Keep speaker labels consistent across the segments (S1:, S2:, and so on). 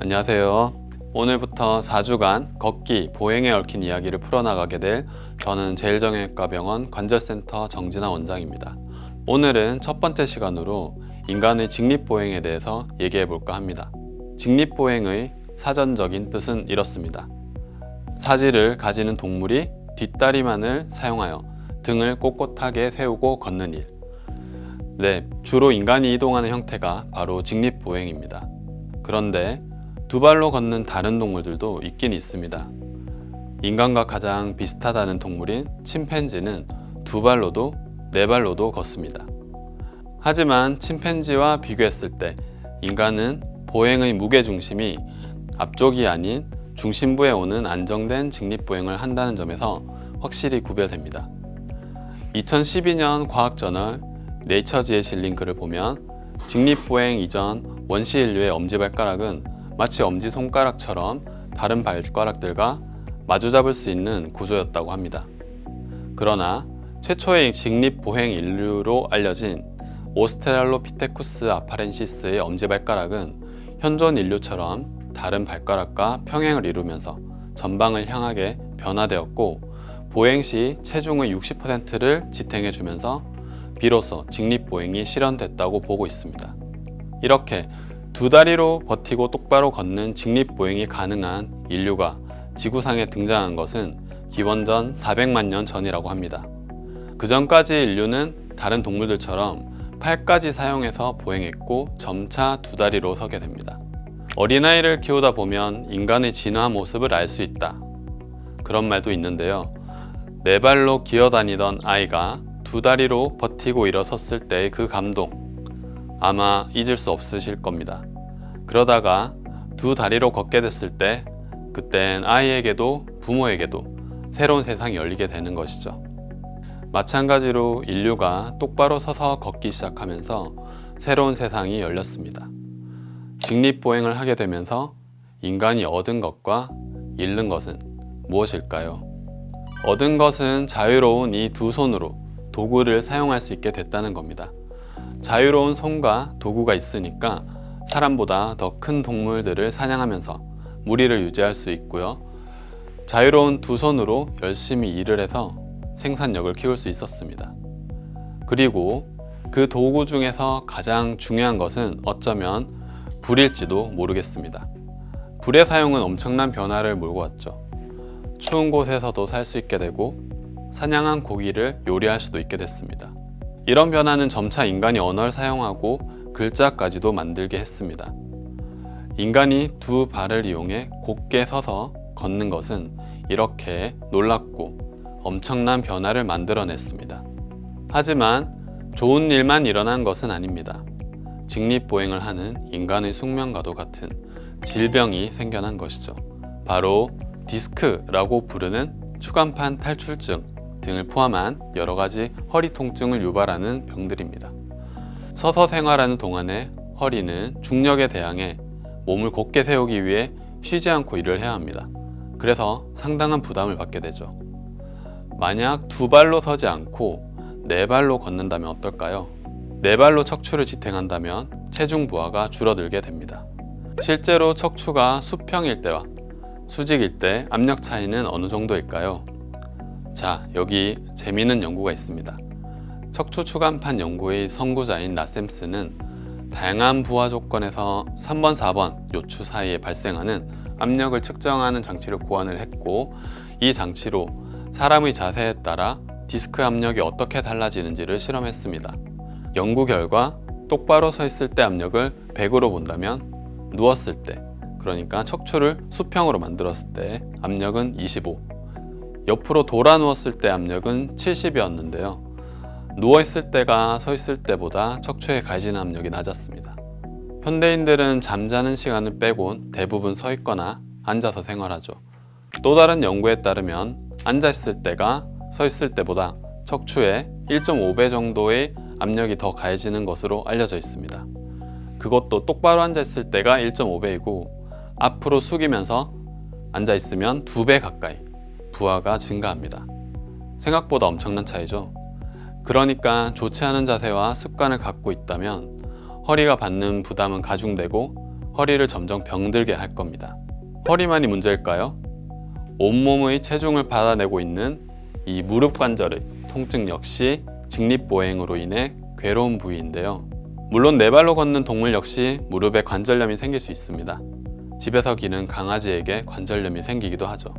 S1: 안녕하세요. 오늘부터 4주간 걷기, 보행에 얽힌 이야기를 풀어나가게 될 저는 제일정형외과병원 관절센터 정진아 원장입니다. 오늘은 첫 번째 시간으로 인간의 직립보행에 대해서 얘기해 볼까 합니다. 직립보행의 사전적인 뜻은 이렇습니다. 사지를 가지는 동물이 뒷다리만을 사용하여 등을 꼿꼿하게 세우고 걷는 일. 네, 주로 인간이 이동하는 형태가 바로 직립보행입니다. 그런데 두 발로 걷는 다른 동물들도 있긴 있습니다. 인간과 가장 비슷하다는 동물인 침팬지는 두 발로도 네 발로도 걷습니다. 하지만 침팬지와 비교했을 때 인간은 보행의 무게 중심이 앞쪽이 아닌 중심부에 오는 안정된 직립보행을 한다는 점에서 확실히 구별됩니다. 2012년 과학저널 네이처지에 실린 글을 보면 직립보행 이전 원시 인류의 엄지발가락은 마치 엄지손가락처럼 다른 발가락들과 마주잡을 수 있는 구조였다고 합니다. 그러나 최초의 직립보행 인류로 알려진 오스트랄로피테쿠스 아파렌시스의 엄지발가락은 현존 인류처럼 다른 발가락과 평행을 이루면서 전방을 향하게 변화되었고 보행 시 체중의 60%를 지탱해 주면서 비로소 직립보행이 실현됐다고 보고 있습니다. 이렇게 두 다리로 버티고 똑바로 걷는 직립보행이 가능한 인류가 지구상에 등장한 것은 기원전 400만 년 전이라고 합니다. 그 전까지 인류는 다른 동물들처럼 팔까지 사용해서 보행했고 점차 두 다리로 서게 됩니다. 어린아이를 키우다 보면 인간의 진화 모습을 알 수 있다. 그런 말도 있는데요. 네 발로 기어다니던 아이가 두 다리로 버티고 일어섰을 때의 그 감동. 아마 잊을 수 없으실 겁니다. 그러다가 두 다리로 걷게 됐을 때, 그땐 아이에게도 부모에게도 새로운 세상이 열리게 되는 것이죠. 마찬가지로 인류가 똑바로 서서 걷기 시작하면서 새로운 세상이 열렸습니다. 직립보행을 하게 되면서 인간이 얻은 것과 잃는 것은 무엇일까요? 얻은 것은 자유로운 이 두 손으로 도구를 사용할 수 있게 됐다는 겁니다. 자유로운 손과 도구가 있으니까 사람보다 더 큰 동물들을 사냥하면서 무리를 유지할 수 있고요. 자유로운 두 손으로 열심히 일을 해서 생산력을 키울 수 있었습니다. 그리고 그 도구 중에서 가장 중요한 것은 어쩌면 불일지도 모르겠습니다. 불의 사용은 엄청난 변화를 몰고 왔죠. 추운 곳에서도 살 수 있게 되고 사냥한 고기를 요리할 수도 있게 됐습니다. 이런 변화는 점차 인간이 언어를 사용하고 글자까지도 만들게 했습니다. 인간이 두 발을 이용해 곧게 서서 걷는 것은 이렇게 놀랍고 엄청난 변화를 만들어냈습니다. 하지만 좋은 일만 일어난 것은 아닙니다. 직립보행을 하는 인간의 숙명과도 같은 질병이 생겨난 것이죠. 바로 디스크라고 부르는 추간판 탈출증 등을 포함한 여러 가지 허리 통증을 유발하는 병들입니다. 서서 생활하는 동안에 허리는 중력에 대항해 몸을 곧게 세우기 위해 쉬지 않고 일을 해야 합니다. 그래서 상당한 부담을 받게 되죠. 만약 두 발로 서지 않고 네 발로 걷는다면 어떨까요? 네 발로 척추를 지탱한다면 체중 부하가 줄어들게 됩니다. 실제로 척추가 수평일 때와 수직일 때 압력 차이는 어느 정도일까요? 자, 여기 재미있는 연구가 있습니다. 척추 추간판 연구의 선구자인 나셈스는 다양한 부하 조건에서 3번, 4번 요추 사이에 발생하는 압력을 측정하는 장치를 고안을 했고 이 장치로 사람의 자세에 따라 디스크 압력이 어떻게 달라지는지를 실험했습니다. 연구 결과 똑바로 서 있을 때 압력을 100으로 본다면 누웠을 때 그러니까 척추를 수평으로 만들었을 때 압력은 25 옆으로 돌아 누웠을 때 압력은 70이었는데요. 누워 있을 때가 서 있을 때보다 척추에 가해지는 압력이 낮았습니다. 현대인들은 잠자는 시간을 빼곤 대부분 서 있거나 앉아서 생활하죠. 또 다른 연구에 따르면 앉아 있을 때가 서 있을 때보다 척추에 1.5배 정도의 압력이 더 가해지는 것으로 알려져 있습니다. 그것도 똑바로 앉아 있을 때가 1.5배이고 앞으로 숙이면서 앉아 있으면 2배 가까이 부하가 증가합니다. 생각보다 엄청난 차이죠. 그러니까 좋지 않은 자세와 습관을 갖고 있다면 허리가 받는 부담은 가중되고 허리를 점점 병들게 할 겁니다. 허리만이 문제일까요? 온몸의 체중을 받아내고 있는 이 무릎 관절의 통증 역시 직립보행으로 인해 괴로운 부위인데요. 물론 네 발로 걷는 동물 역시 무릎에 관절염이 생길 수 있습니다. 집에서 기는 강아지에게 관절염이 생기기도 하죠.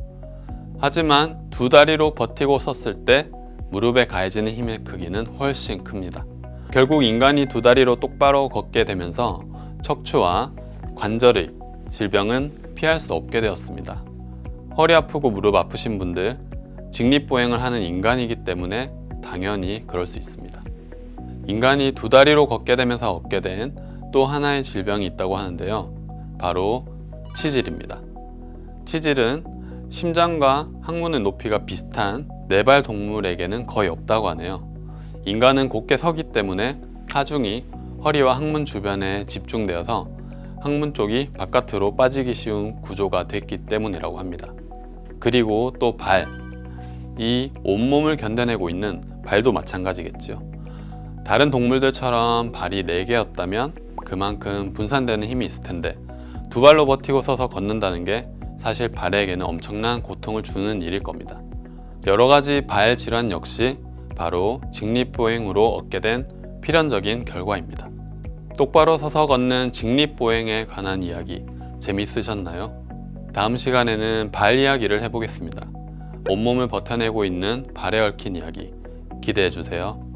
S1: 하지만 두 다리로 버티고 섰을 때 무릎에 가해지는 힘의 크기는 훨씬 큽니다. 결국 인간이 두 다리로 똑바로 걷게 되면서 척추와 관절의 질병은 피할 수 없게 되었습니다. 허리 아프고 무릎 아프신 분들 직립보행을 하는 인간이기 때문에 당연히 그럴 수 있습니다. 인간이 두 다리로 걷게 되면서 얻게 된 또 하나의 질병이 있다고 하는데요. 바로 치질입니다. 치질은 심장과 항문의 높이가 비슷한 네발 동물에게는 거의 없다고 하네요. 인간은 곧게 서기 때문에 하중이 허리와 항문 주변에 집중되어서 항문 쪽이 바깥으로 빠지기 쉬운 구조가 됐기 때문이라고 합니다. 그리고 또 발, 이 온몸을 견뎌내고 있는 발도 마찬가지겠죠. 다른 동물들처럼 발이 4개였다면 그만큼 분산되는 힘이 있을 텐데 두 발로 버티고 서서 걷는다는 게 사실 발에게는 엄청난 고통을 주는 일일 겁니다. 여러 가지 발 질환 역시 바로 직립보행으로 얻게 된 필연적인 결과입니다. 똑바로 서서 걷는 직립보행에 관한 이야기 재밌으셨나요? 다음 시간에는 발 이야기를 해보겠습니다. 온몸을 버텨내고 있는 발에 얽힌 이야기 기대해 주세요.